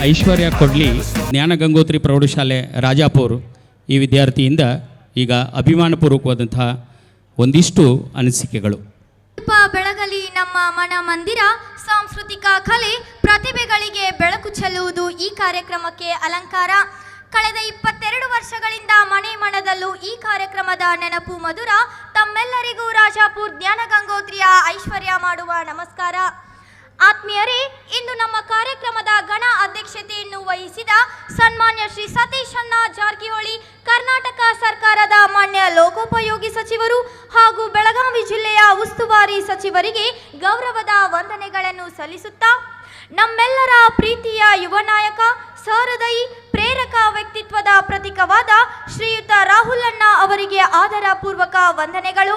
ಐಶ್ವರ್ಯ ಕೊಡ್ಲಿ ಜ್ಞಾನ ಗಂಗೋತ್ರಿ ಪ್ರೌಢಶಾಲೆ ರಾಜಾಪುರ್ ಈ ವಿದ್ಯಾರ್ಥಿಯಿಂದ ಈಗ ಅಭಿಮಾನಪೂರ್ವಕವಾದಂತಹ ಒಂದಿಷ್ಟು ಅನಿಸಿಕೆಗಳು. ಬೆಳಗಲಿ ನಮ್ಮ ಮನ ಮಂದಿರ ಸಾಂಸ್ಕೃತಿಕ ಕಲೆ ಪ್ರತಿಭೆಗಳಿಗೆ ಬೆಳಕು ಚೆಲ್ಲುವುದು ಈ ಕಾರ್ಯಕ್ರಮಕ್ಕೆ ಅಲಂಕಾರ. ಕಳೆದ ಇಪ್ಪತ್ತೆರಡು ವರ್ಷಗಳಿಂದ ಮನೆ ಮನದಲ್ಲೂ ಈ ಕಾರ್ಯಕ್ರಮದ ನೆನಪು ಮಧುರ. ತಮ್ಮೆಲ್ಲರಿಗೂ ರಾಜಾಪುರ್ ಜ್ಞಾನ ಗಂಗೋತ್ರಿಯ ಐಶ್ವರ್ಯ ಮಾಡುವ ನಮಸ್ಕಾರ. ಆತ್ಮೀಯರೇ, ಇಂದು ನಮ್ಮ ಕಾರ್ಯಕ್ರಮದ ಗಣ ಅಧ್ಯಕ್ಷತೆಯನ್ನು ವಹಿಸಿದ ಸನ್ಮಾನ್ಯ ಶ್ರೀ ಸತೀಶ್ ಅಣ್ಣ ಜಾರಕಿಹೊಳಿ, ಕರ್ನಾಟಕ ಸರ್ಕಾರದ ಮಾನ್ಯ ಲೋಕೋಪಯೋಗಿ ಸಚಿವರು ಹಾಗೂ ಬೆಳಗಾವಿ ಜಿಲ್ಲೆಯ ಉಸ್ತುವಾರಿ ಸಚಿವರಿಗೆ ಗೌರವದ ವಂದನೆಗಳನ್ನು ಸಲ್ಲಿಸುತ್ತಾ, ನಮ್ಮೆಲ್ಲರ ಪ್ರೀತಿಯ ಯುವ ನಾಯಕ ಸಹೃದಯಿ ಪ್ರೇರಕ ವ್ಯಕ್ತಿತ್ವದ ಪ್ರತೀಕವಾದ ಶ್ರೀಯುತ ರಾಹುಲ್ ಅಣ್ಣ ಅವರಿಗೆ ಆದರಪೂರ್ವಕ ವಂದನೆಗಳು.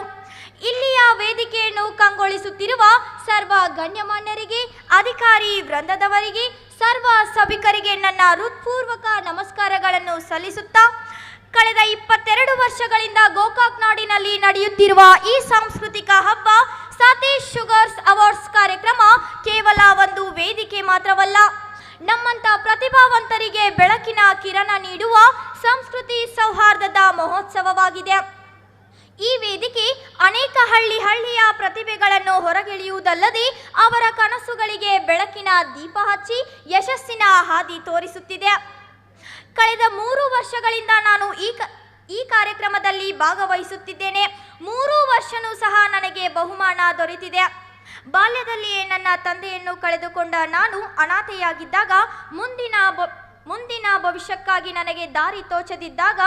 ಇಲ್ಲಿಯ ವೇದಿಕೆಯನ್ನು ಕಂಗೊಳಿಸುತ್ತಿರುವ ಸರ್ವ ಗಣ್ಯಮಾನ್ಯರಿಗೆ, ಅಧಿಕಾರಿ ವೃಂದದವರಿಗೆ, ಸರ್ವ ಸಭಿಕರಿಗೆ ನನ್ನ ಹೃತ್ಪೂರ್ವಕ ನಮಸ್ಕಾರಗಳನ್ನು ಸಲ್ಲಿಸುತ್ತಾ, ಕಳೆದ ಇಪ್ಪತ್ತೆರಡು ವರ್ಷಗಳಿಂದ ಗೋಕಾಕ್ ನಾಡಿನಲ್ಲಿ ನಡೆಯುತ್ತಿರುವ ಈ ಸಾಂಸ್ಕೃತಿಕ ಹಬ್ಬ ಸತೀಶ್ ಶುಗರ್ಸ್ ಅವಾರ್ಡ್ಸ್ ಕಾರ್ಯಕ್ರಮ ಕೇವಲ ಒಂದು ವೇದಿಕೆ ಮಾತ್ರವಲ್ಲ, ನಮ್ಮಂತ ಪ್ರತಿಭಾವಂತರಿಗೆ ಬೆಳಕಿನ ಕಿರಣ ನೀಡುವ ಸಂಸ್ಕೃತಿ ಸೌಹಾರ್ದದ ಮಹೋತ್ಸವವಾಗಿದೆ. ಈ ವೇದಿಕೆ ಅನೇಕ ಹಳ್ಳಿ ಹಳ್ಳಿಯ ಪ್ರತಿಭೆಗಳನ್ನು ಹೊರಗಿಳಿಯುವುದಲ್ಲದೆ ಅವರ ಕನಸುಗಳಿಗೆ ಬೆಳಕಿನ ದೀಪ ಹಚ್ಚಿ ಯಶಸ್ಸಿನ ಹಾದಿ ತೋರಿಸುತ್ತಿದೆ. ಕಳೆದ ಮೂರು ವರ್ಷಗಳಿಂದ ನಾನು ಈ ಈ ಕಾರ್ಯಕ್ರಮದಲ್ಲಿ ಭಾಗವಹಿಸುತ್ತಿದ್ದೇನೆ. ಮೂರು ವರ್ಷನೂ ಸಹ ನನಗೆ ಬಹುಮಾನ ದೊರೆತಿದೆ. ಬಾಲ್ಯದಲ್ಲಿಯೇ ನನ್ನ ತಂದೆಯನ್ನು ಕಳೆದುಕೊಂಡ ನಾನು ಅನಾಥೆಯಾಗಿದ್ದಾಗ ಮುಂದಿನ ಮುಂದಿನ ಭವಿಷ್ಯಕ್ಕಾಗಿ ನನಗೆ ದಾರಿ ತೋಚದಿದ್ದಾಗ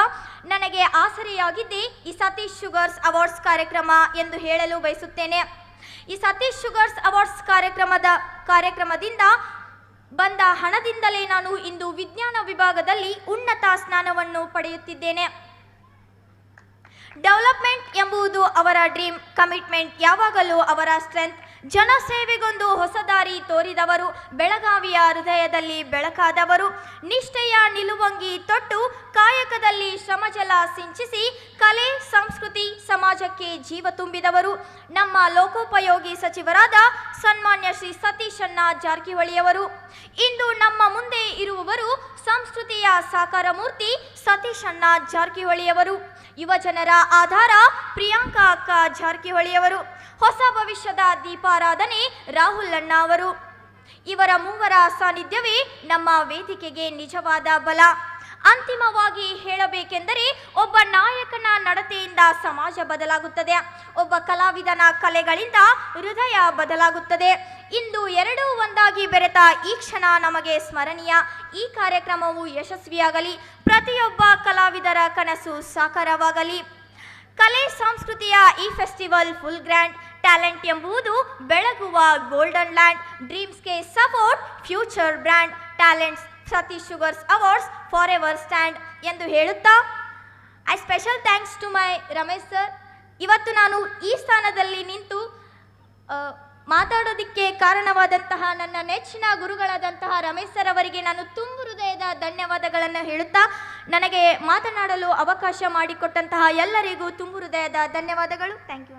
ನನಗೆ ಆಸರೆಯಾಗಿದ್ದೇ ಈ ಸತೀಶ್ ಶುಗರ್ಸ್ ಅವಾರ್ಡ್ಸ್ ಕಾರ್ಯಕ್ರಮ ಎಂದು ಹೇಳಲು ಬಯಸುತ್ತೇನೆ. ಈ ಸತೀಶ್ ಶುಗರ್ಸ್ ಅವಾರ್ಡ್ಸ್ ಕಾರ್ಯಕ್ರಮದ, ಕಾರ್ಯಕ್ರಮದಿಂದ ಬಂದ ಹಣದಿಂದಲೇ ನಾನು ಇಂದು ವಿಜ್ಞಾನ ವಿಭಾಗದಲ್ಲಿ ಉನ್ನತ ಸ್ನಾನವನ್ನು ಪಡೆಯುತ್ತಿದ್ದೇನೆ. ಡೆವಲಪ್ಮೆಂಟ್ ಎಂಬುದು ಅವರ ಡ್ರೀಮ್, ಕಮಿಟ್ಮೆಂಟ್ ಯಾವಾಗಲೂ ಅವರ ಸ್ಟ್ರೆಂತ್. ಜನಸೇವೆಗೊಂದು ಹೊಸ ದಾರಿ ತೋರಿದವರು ಬೆಳಗಾವಿಯ ಹೃದಯದಲ್ಲಿ ಬೆಳಕಾದವರು. ನಿಷ್ಠೆಯ ನಿಲುವಂಗಿ ತೊಟ್ಟು ಕಾಯಕದಲ್ಲಿ ಶ್ರಮಜಲ ಸಿಂಚಿಸಿ ಕಲೆ, ಸಂಸ್ಕೃತಿ, ಸಮಾಜಕ್ಕೆ ಜೀವ ತುಂಬಿದವರು. ನಮ್ಮ ಲೋಕೋಪಯೋಗಿ ಸಚಿವರಾದ ಸನ್ಮಾನ್ಯ ಶ್ರೀ ಸತೀಶ್ ಅಣ್ಣ ಜಾರಕಿಹೊಳಿಯವರು. ಇಂದು ನಮ್ಮ ಮುಂದೆ ಇರುವವರು ಸಂಸ್ಕೃತಿಯ ಸಾಕಾರ ಮೂರ್ತಿ ಸತೀಶ್ ಅಣ್ಣ ಜಾರಕಿಹೊಳಿಯವರು. ಯುವಜನರ ಆಧಾರ ಪ್ರಿಯಾಂಕಾ ಅಕ್ಕ ಜಾರಕಿಹೊಳಿಯವರು. ಹೊಸ ಭವಿಷ್ಯದ ದೀಪಾರಾಧನೆ ರಾಹುಲ್ ಅಣ್ಣ ಅವರು. ಇವರ ಮೂವರ ಸಾನ್ನಿಧ್ಯವೇ ನಮ್ಮ ವೇದಿಕೆಗೆ ನಿಜವಾದ ಬಲ. ಅಂತಿಮವಾಗಿ ಹೇಳಬೇಕೆಂದರೆ ಒಬ್ಬ ನಾಯಕನ ನಡತೆಯಿಂದ ಸಮಾಜ ಬದಲಾಗುತ್ತದೆ. ಒಬ್ಬ ಕಲಾವಿದನ ಕಲೆಗಳಿಂದ ಹೃದಯ ಬದಲಾಗುತ್ತದೆ. ಇಂದು ಎರಡೂ ಒಂದಾಗಿ ಬೆರೆತ ಈ ಕ್ಷಣ ನಮಗೆ ಸ್ಮರಣೀಯ. ಈ ಕಾರ್ಯಕ್ರಮವು ಯಶಸ್ವಿಯಾಗಲಿ. ಪ್ರತಿಯೊಬ್ಬ ಕಲಾವಿದರ ಕನಸು ಸಾಕಾರವಾಗಲಿ. ಕಲೆ, ಸಂಸ್ಕೃತಿಯ ಈ ಫೆಸ್ಟಿವಲ್ ಫುಲ್ ಗ್ರ್ಯಾಂಡ್ ಟ್ಯಾಲೆಂಟ್ ಎಂಬುದು ಬೆಳಗುವ golden land ಡ್ರೀಮ್ಸ್ಗೆ support future brand talents Satish sugars awards for ever stand ಎಂದು ಹೇಳುತ್ತಾ I special thanks to my Ramesh sir ಇವತ್ತು ನಾನು ಈ ಸ್ಥಾನದಲ್ಲಿ ನಿಂತು ಮಾತಾಡೋದಕ್ಕೆ ಕಾರಣವಾದಂತಹ ನನ್ನ ನೆಚ್ಚಿನ ಗುರುಗಳಾದಂತಹ ರಮೇಶ್ ಸರ್ ಅವರಿಗೆ ನಾನು ತುಂಬು ಹೃದಯದ ಧನ್ಯವಾದಗಳನ್ನು ಹೇಳುತ್ತಾ, ನನಗೆ ಮಾತನಾಡಲು ಅವಕಾಶ ಮಾಡಿಕೊಟ್ಟಂತಹ ಎಲ್ಲರಿಗೂ ತುಂಬು ಹೃದಯದ ಧನ್ಯವಾದಗಳು. Thank you